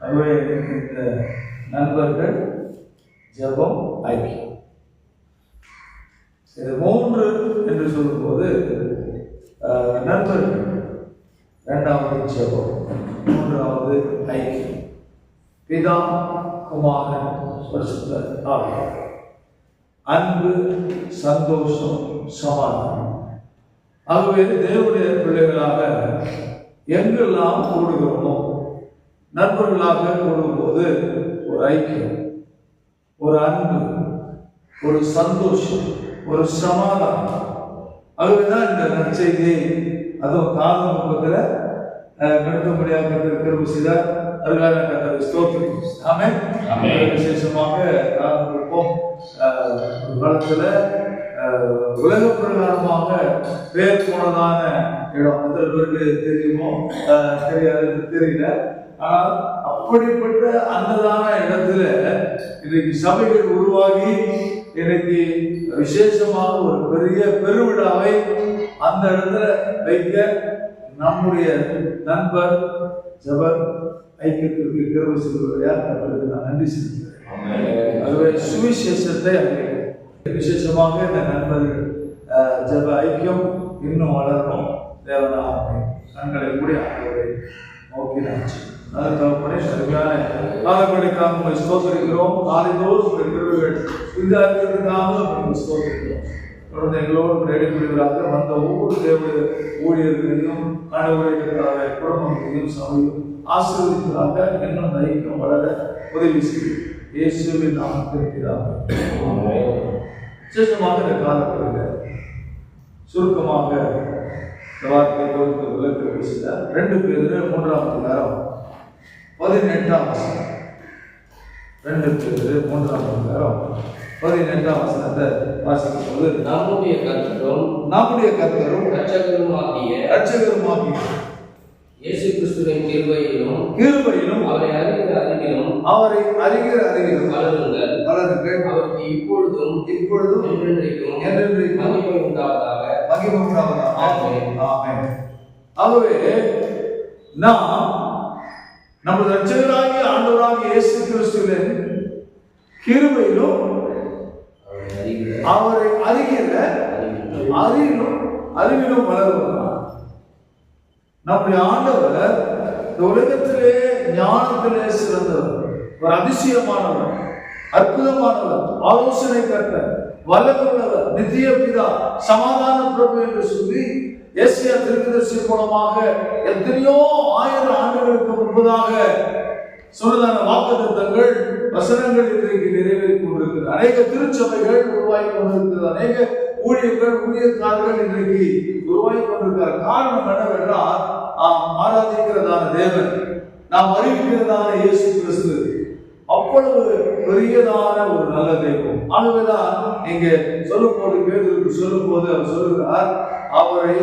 ஆகவே இந்த நண்பர்கள் ஜெபம் ஐக்கியம். இது மூன்று என்று சொல்லும்போது நண்பர்கள் இரண்டாவது ஜெபம் மூன்றாவது ஐக்கியம். பிதா குமாரன் பரிசுத்த ஆவியார் அன்பு சந்தோஷம் சமாதானம். ஆகவே தேவனுடைய பிள்ளைகளாக எங்கெல்லாம் கூடுகிறோமோ நண்பர்களாக கூடும்போது ஒரு ஐக்கியம் ஒரு அன்பு ஒரு சந்தோஷம் ஒரு சமாதானம். ஆகவேதான் இந்த நற்செய்தியை அதுவும் காலம் முகத்தில் கடுத்தபடியாக கருத்து செய்தார் அதுக்காக கத்தரை ஸ்தோத்திரம் ஆமே. விசேஷமாக காலத்திற்கும் ஒரு காலத்துல உலக பிரகாரமாக பேர் போனதான இடம். எத்தனை பேருக்கு தெரியுமோ? தெரியாது தெரியல. ஆனால் அப்படிப்பட்ட அந்ததான இடத்துல இன்னைக்கு சபைகள் உருவாகி இன்னைக்கு விசேஷமாக ஒரு பெரிய பெருவிழாவை அந்த இடத்துல வைக்க நம்முடைய நண்பர் ஜபர் ஐக்கியத்திற்கு கிருபை செய்வதையார் அவருக்கு நான் நன்றி செலுத்துகிறேன். அதுவே சுவிசேஷத்தை அறிவிக்கிறேன். விசேஷமாக இந்த நண்பர்கள் ஜெப ஐக்கியம் இன்னும் வளரணும். தேவனாக கண்களை கூடி ஆண்டவரை நோக்கி நாச்சு அதுக்கப்புறமே சரியான காலங்களுக்காக உங்களை ஸ்தோத்தரிக்கிறோம். நாளைதோறும் உங்கள் கிருபைகள். இந்த அறிவிற்காக உங்களை ஸ்தோத்தரிக்கிறோம். தொடர்ந்து எங்களோடு இடைவெளிகளாக வந்த ஒவ்வொரு தேவ ஊழியர்களையும் கணவர்களுக்காக குடும்பங்களையும் சபையும் ஆசீர்வதிப்பதாக இந்த ஐக்கியம் வளர உதவி செய்யும். இயேசுவின் நாமத்திற்காக விசேஷமாக இந்த சுருக்கமாக வார்த்தை கொடுத்து விளக்க பேசினார் ரெண்டு பேர் மூன்றாம் அதிகாரம் பதினெட்டாம் வசனம் ரெண்டு மூன்றாம் அதிகாரம் பதினெட்டாம் வசனத்தை வாசிக்கும் போது நம்முடைய கர்த்தரும் நம்முடைய கர்த்தரும் இரட்சகரும் ஆகிய ரட்சகருமாகிய இயேசு கிறிஸ்துவின் கிருபையிலும் கிருபையிலும் அவரை அறிகிற அறிவிலும் அவரை அறிகிற அறிவிலும் வளருங்கள் வளருங்கள் அவருக்கு இப்பொழுதும் இப்பொழுதும் என்றென்றைக்கும் என்றென்றைக்கும் மகிமை உண்டாவதாக மகிமை உண்டாவதாக. ஆமென். ஆமென். ஆகவே நாம் நமது ரட்சகராகிய ஆண்டவராக இயேசு கிறிஸ்துவின் கிருபையிலும் அவரை அறிகிற அவரை அறிகிற அறிவிலும் அறிவிலும் அறிவிலும் நம்முடைய ஆண்டவர் இந்த உலகத்திலே ஞானத்திலே சிறந்தவர். ஒரு அதிசயமானவர் அற்புதமானவர் ஆலோசனை கர்த்தர் வல்லமுள்ளவர் நித்திய பிதா சமாதான பிரபு என்று சொல்லி எஸ்யா திருக்கதர்சி மூலமாக எத்தனையோ ஆயிரம் ஆண்டுகளுக்கு முன்பதாக சொன்னதான வாக்குத்தத்தங்கள் வசனங்கள் இன்றைக்கு நிறைவேறி கொண்டிருக்கிறது. அநேக திருச்சபைகள் உருவாகி கொண்டிருக்கிறது. அநேக ஊழியர்கள் ஊழியக்காரர்கள் இன்றைக்கு உருவாகி கொண்டிருக்கிறார் காரணம் என்னவென்றால் நாம் ஆராதிக்கிறதான தேவன் நாம் அறிவிக்கிறதான இயேசு கிறிஸ்து. அவ்வளவு பெரியதான ஒரு நல்ல தெய்வம் ஆகவேதான் இங்கே சொல்லும் போது பேருக்கு சொல்லும் போது அவர் சொல்லுகிறார் அவரை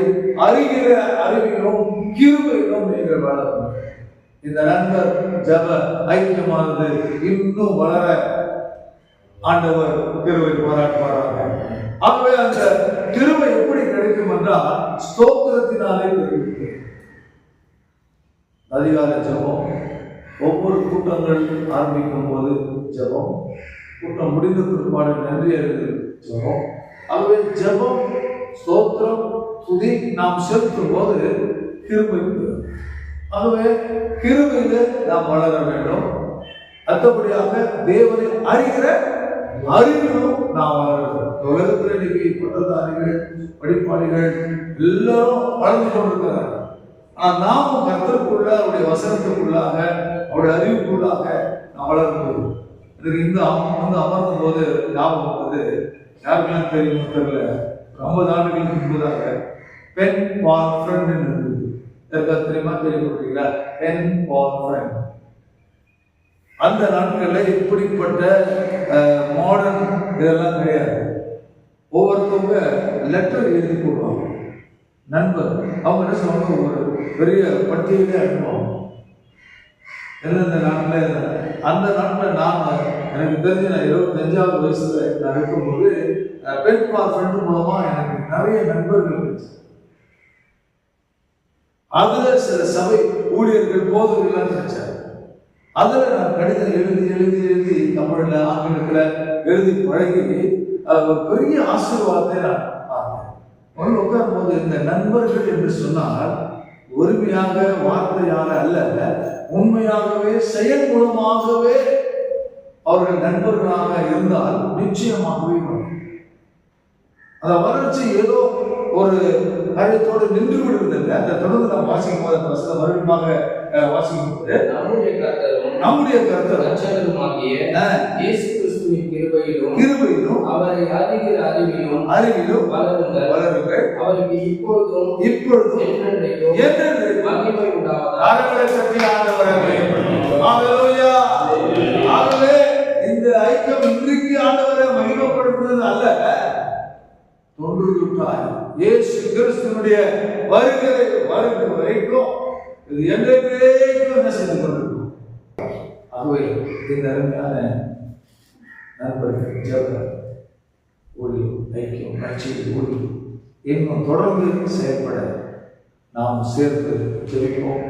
அறிகிற அறிவிலும் கிருபையிலும் நீங்கள் வளர இந்த நண்பர் ஜப ஐக்கியமானது இன்னும் வளர ஆண்டவர் கிருவை பாராட்டுவாராக. ஆகவே அந்த கிருவை எப்படி கிடைக்கும் என்றால் ஸ்தோத்திரத்தினாலே கிடைக்கும் அதிகார ஜபம். ஒவ்வொரு கூட்டங்கள் ஆரம்பிக்கும் போது ஜெபம். கூட்டம் முடிந்த பிற்பாடு நன்றி அறிந்து ஜபம். ஆகவே ஜெபம் ஸ்தோத்திரம் துதி நாம் செலுத்தும் போது கிருபை ஆகவே கிருபையில நாம் வளர வேண்டும். அடுத்தபடியாக தேவனை அறிகிற அறிவிலும் நாம் வளர்கிறோம் வேண்டும். உலகத்தில் இன்னைக்கு பட்டதாரிகள் படிப்பாளிகள் எல்லாரும் வளர்ந்து கொண்டிருக்கிறார்கள். ஆனா நாமும் கர்த்தருக்குள்ள அவருடைய வசனத்துக்குள்ளாக அவருடைய அறிவுக்குள்ளாக நாம் வளர்ந்து எனக்கு இந்த வந்து அமர்ந்த போது ஞாபகம் வந்தது யாருக்கெல்லாம் தெரியும் தெரியல. ரொம்ப ஐம்பது ஆண்டுகளுக்கு முன்பதாக பென் பால் ஃப்ரெண்ட் இருந்தது. இதற்கு தெரியுமா? கேள்விப்பட்டிருக்கீங்களா? பென் பால் ஃப்ரெண்ட் அந்த நாட்களில் இப்படிப்பட்ட மாடர்ன் இதெல்லாம் கிடையாது. ஒவ்வொருத்தவங்க லெட்டர் எழுதி போடுவாங்க. நண்பர் அவங்க என்ன சொல்லுவாங்க? ஒரு பெரிய பட்டியலே அனுப்புவாங்க எந்தெந்த நாட்டில் அந்த நாட்டில் நான் எனக்கு தெரிஞ்சு நான் இருபத்தஞ்சாவது வயசுல நான் இருக்கும்போது பெண் பார் ஃப்ரெண்டு மூலமா எனக்கு நிறைய நண்பர்கள் இருந்துச்சு. அதுல சில சபை ஊழியர்கள் போதவர்கள் நினைச்சாங்க அதில் நான் கடிதம் எழுதி எழுதி எழுதி தமிழில் ஆங்கிலத்தில் எழுதி பழகி ஒரு பெரிய ஆசீர்வாதத்தை நான் பார்த்தேன். உட்காரும் போது இந்த நண்பர்கள் என்று சொன்னால் உரிமையாக வார்த்தையாக அல்ல உண்மையாகவே செயல் மூலமாகவே அவர்கள் நண்பர்களாக இருந்தால் நிச்சயமாகவே வரும். அந்த வளர்ச்சி ஏதோ ஒரு காரியத்தோடு நின்று விடுவதில்லை அந்த தொடர்ந்து நாம் வாசிக்கும் போது அந்த மறுபடியுமாக வாசிக்கும் போது நம்முடைய கர்த்தரும் நம்முடைய கருத்தர் ரட்சகருமாகிய இயேசு கிறிஸ்துவின் கிருபையிலும் அறிகிற அறிவிலும் அறிவிலும் வளருங்கள். வளருங்கள். அவருக்கு இப்பொழுதும் இப்பொழுதும் என்றென்றைக்கும் என்றென்றைக்கும் மகிமை உண்டாவதாக. இந்த ஐக்கியம் இன்றைக்கு ஆண்டவரை மகிமைப்படுத்துவது அல்ல. இயேசு கிறிஸ்துவனுடைய வருகை வருகிற வரைக்கும் இது என்றைக்கும் என்ன செய்து கொண்டிருக்கும். ஆகவே இந்த அருமையான நண்பர்கள் ஜெப ஊழியம் ஐக்கியம் நச்செய்தி ஊழியம் இன்னும் தொடர்ந்து செயல்பட நாம் சேர்ந்து தெரிவிப்போம்.